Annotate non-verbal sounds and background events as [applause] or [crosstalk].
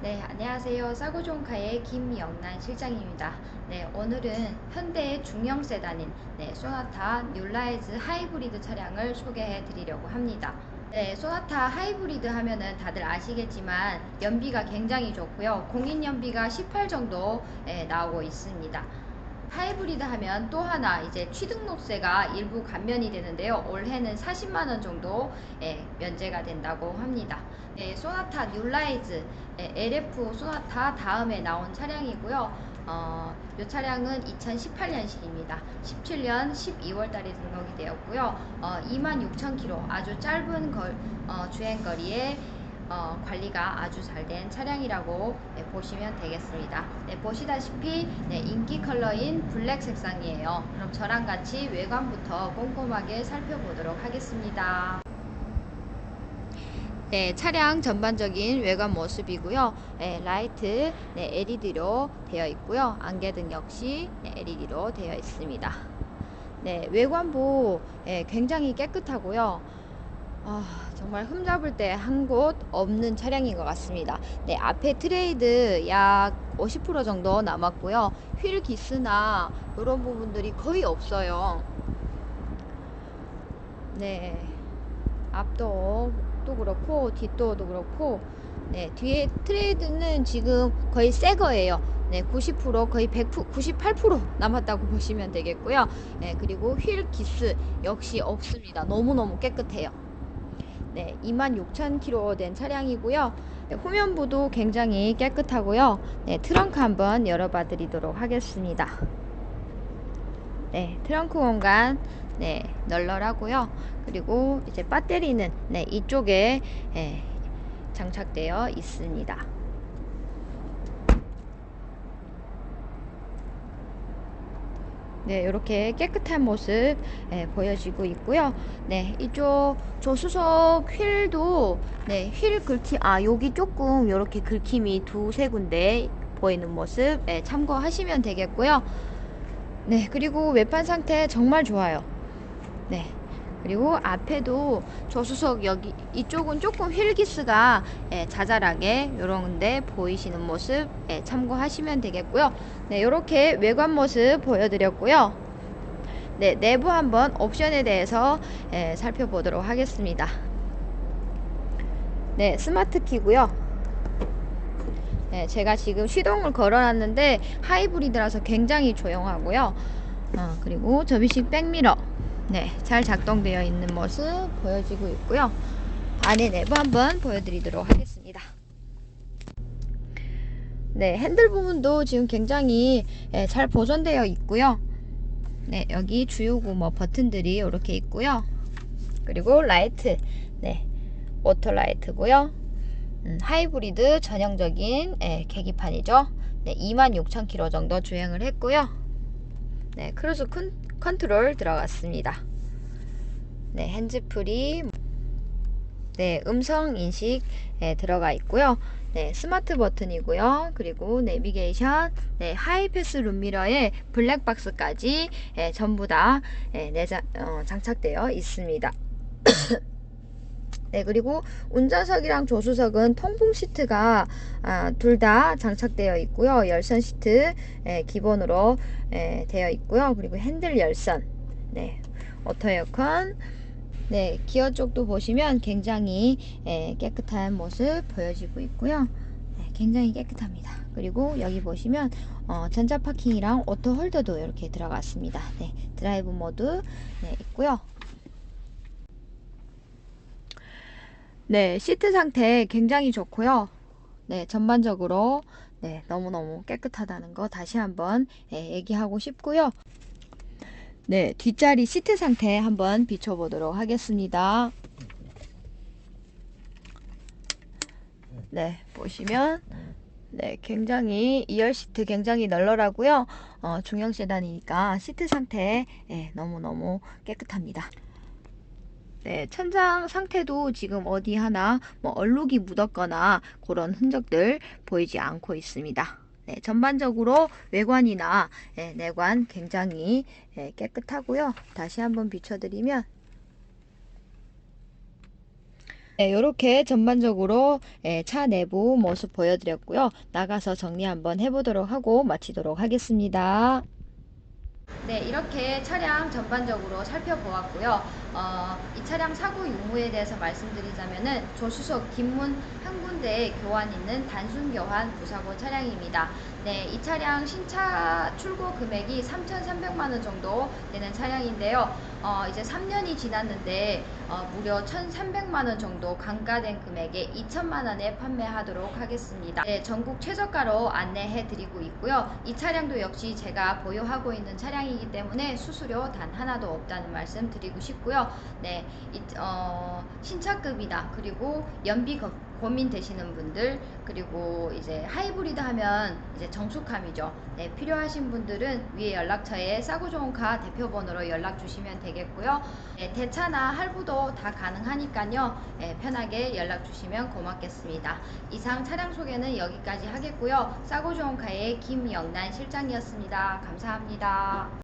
네, 안녕하세요. 싸구종카의 김영란 실장입니다. 네, 오늘은 현대의 중형 세단인 네, 소나타 뉴라이즈 하이브리드 차량을 소개해 드리려고 합니다. 네, 소나타 하이브리드 하면은 다들 아시겠지만 연비가 굉장히 좋고요. 공인 연비가 18 정도 예, 나오고 있습니다. 하이브리드 하면 또 하나 이제 취등록세가 일부 감면이 되는데요. 올해는 40만원 정도 예, 면제가 된다고 합니다. 예, 소나타 뉴라이즈 예, LF 소나타 다음에 나온 차량이고요. 어, 이 차량은 2018년식입니다. 17년 12월 달에 등록이 되었고요. 어, 26,000km 아주 짧은 걸, 어, 주행거리에 어, 관리가 아주 잘 된 차량이라고 네, 보시면 되겠습니다. 네, 보시다시피 네, 인기 컬러인 블랙 색상이에요. 그럼 저랑 같이 외관부터 꼼꼼하게 살펴보도록 하겠습니다. 네, 차량 전반적인 외관 모습이고요. 네, 라이트 네, LED로 되어 있고요. 안개등 역시 네, LED로 되어 있습니다. 네, 외관부 네, 굉장히 깨끗하고요. 아, 정말 흠잡을 때한곳 없는 차량인 것 같습니다. 네, 앞에 트레이드 약 50% 정도 남았고요. 휠 기스나 이런 부분들이 거의 없어요. 네, 앞도 도 그렇고 뒷도어도 그렇고 네, 뒤에 트레이드는 지금 거의 새 거예요. 네, 90% 거의 100, 98% 남았다고 [laughs] 보시면 되겠고요. 네, 그리고 휠 기스 역시 없습니다. 너무너무 깨끗해요. 네, 26,000km 된 차량이고요. 네, 후면부도 굉장히 깨끗하고요. 네, 트렁크 한번 열어봐 드리도록 하겠습니다. 네, 트렁크 공간 네, 널널하고요. 그리고 이제 배터리는 네, 이쪽에 네, 장착되어 있습니다. 네, 이렇게 깨끗한 모습 네, 보여지고 있고요. 네, 이쪽 조수석 휠도 네, 휠 긁힘 아 여기 조금 이렇게 긁힘이 두세 군데 보이는 모습 네, 참고하시면 되겠고요. 네, 그리고 외판 상태 정말 좋아요. 네. 그리고 앞에도 조수석 여기 이쪽은 조금 휠기스가 예, 자잘하게 요런데 보이시는 모습 예, 참고하시면 되겠고요. 네 이렇게 외관 모습 보여드렸고요. 네 내부 한번 옵션에 대해서 예, 살펴보도록 하겠습니다. 네 스마트 키고요. 네, 제가 지금 시동을 걸어놨는데 하이브리드라서 굉장히 조용하고요. 어, 그리고 접이식 백미러 네, 잘 작동되어 있는 모습 보여지고 있고요. 안에 내부 한번 보여드리도록 하겠습니다. 네, 핸들 부분도 지금 굉장히 예, 잘 보존되어 있고요. 네, 여기 주요구 뭐 버튼들이 이렇게 있고요. 그리고 라이트, 네, 오토 라이트고요. 음, 하이브리드 전형적인 예, 계기판이죠. 네, 26,000km 정도 주행을 했고요. 네, 크루즈 컨, 컨트롤 들어갔습니다. 네, 핸즈프리 네, 음성 인식 네, 들어가 있고요. 네, 스마트 버튼이고요. 그리고 내비게이션, 네, 하이패스 룸미러에 블랙박스까지 네, 전부 다 네, 내장, 어, 장착되어 있습니다. 네, 그리고 운전석이랑 조수석은 통풍 시트가 아, 둘 다 장착되어 있고요. 열선 시트 예, 기본으로 예, 되어 있고요. 그리고 핸들 열선, 네, 오토 에어컨, 네, 기어 쪽도 보시면 굉장히 예, 깨끗한 모습 보여지고 있고요. 네, 굉장히 깨끗합니다. 그리고 여기 보시면 어, 전자 파킹이랑 오토 홀더도 이렇게 들어갔습니다. 네, 드라이브 모드 네, 있고요. 네, 시트 상태 굉장히 좋고요. 네, 전반적으로 네, 너무너무 깨끗하다는 거 다시 한번 예, 얘기하고 싶고요. 네, 뒷자리 시트 상태 한번 비춰보도록 하겠습니다. 네, 보시면 네, 굉장히 2열 시트 굉장히 널널하고요. 어, 중형 세단이니까 시트 상태 예, 너무너무 깨끗합니다. 네, 천장 상태도 지금 어디 하나 뭐 얼룩이 묻었거나 그런 흔적들 보이지 않고 있습니다. 네, 전반적으로 외관이나 네, 내관 굉장히 네, 깨끗하고요. 다시 한번 비춰드리면 네, 이렇게 전반적으로 예, 차 내부 모습 보여드렸고요. 나가서 정리 한번 해보도록 하고 마치도록 하겠습니다. 네, 이렇게 차량 전반적으로 살펴보았고요. 어, 이 차량 사고 유무에 대해서 말씀드리자면은 조수석 뒷문 한 군데에 교환 있는 단순 교환 무사고 차량입니다. 네, 이 차량 신차 출고 금액이 3,300만 원 정도 되는 차량인데요. 어, 이제 3년이 지났는데 어, 무려 1,300만 원 정도 감가된 금액에 2천만 원에 판매하도록 하겠습니다. 네, 전국 최저가로 안내해 드리고 있고요. 이 차량도 역시 제가 보유하고 있는 차량이기 때문에 수수료 단 하나도 없다는 말씀 드리고 싶고요. 네, 이, 어, 신차급이다. 그리고 연비 거- 고민되시는 분들 그리고 이제 하이브리드 하면 이제 정숙함이죠. 네, 필요하신 분들은 위에 연락처에 싸고 좋은 카 대표 번호로 연락 주시면 되겠고요. 네, 대차나 할부도 다 가능하니까요. 네, 편하게 연락 주시면 고맙겠습니다. 이상 차량 소개는 여기까지 하겠고요. 싸고 좋은 카의 김영란 실장이었습니다. 감사합니다.